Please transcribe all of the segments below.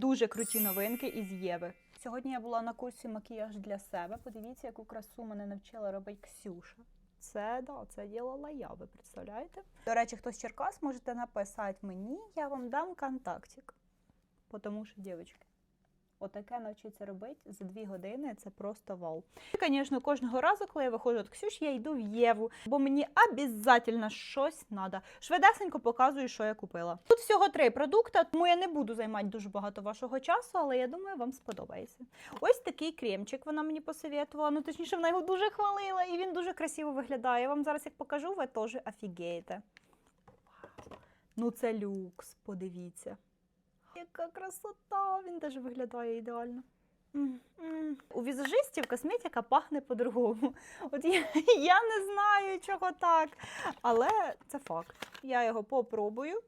Дуже круті новинки із Єви. Сьогодні я була на курсі макіяж для себе. Подивіться, яку красу мене навчила робити Ксюша. Це да, це ділала я, ви представляєте? До речі, хтось з Черкас можете написати мені, я вам дам контактик. Тому що, дівчатки, отаке навчитися робити за дві години це просто вау. І, звісно, кожного разу, коли я виходжу від Ксюш, я йду в Єву, бо мені обов'язково щось треба. Швидесенько показую, що я купила. Тут всього три продукти, тому я не буду займати дуже багато вашого часу, але я думаю, вам сподобається. Ось такий кремчик вона мені посоветувала. Ну, точніше, вона його дуже хвалила, і він дуже красиво виглядає. Я вам зараз як покажу, ви теж офігієте. Ну, це люкс, подивіться. Яка красота! Він теж виглядає ідеально. Mm -mm. У візажистів косметика пахне по-другому. От я, я не знаю, чого так. Але це факт. Я його попробую.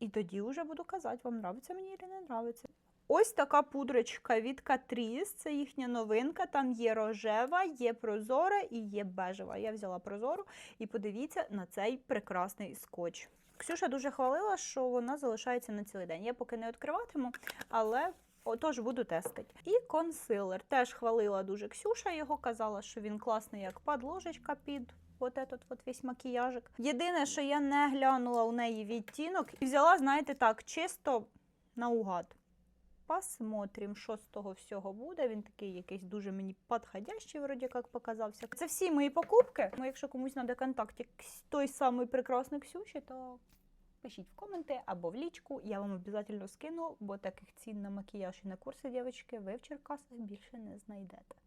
І тоді вже буду казати, вам нравиться мені чи не нравиться. Ось така пудрочка від Catrice, це їхня новинка. Там є рожева, є прозора і є бежева. Я взяла прозору і подивіться на цей прекрасний скотч. Ксюша дуже хвалила, що вона залишається на цілий день. Я поки не відкриватиму, але отож буду тестити. І консилер. Теж хвалила дуже Ксюша його, казала, що він класний як подложечка під. От этот от весь макіяжик. Єдине, що я не глянула у неї відтінок і взяла, знаєте, так, чисто наугад. Посмотрим, що з того всього буде. Він такий якийсь дуже мені підходящий, вроді як показався. Це всі мої покупки. Ну, якщо комусь треба контакт як той самий прекрасний Ксюші, то пишіть в коменти або в лічку. Я вам обов'язково скину, бо таких цін на макіяж і на курси, дівчатки, ви в Черкасах більше не знайдете.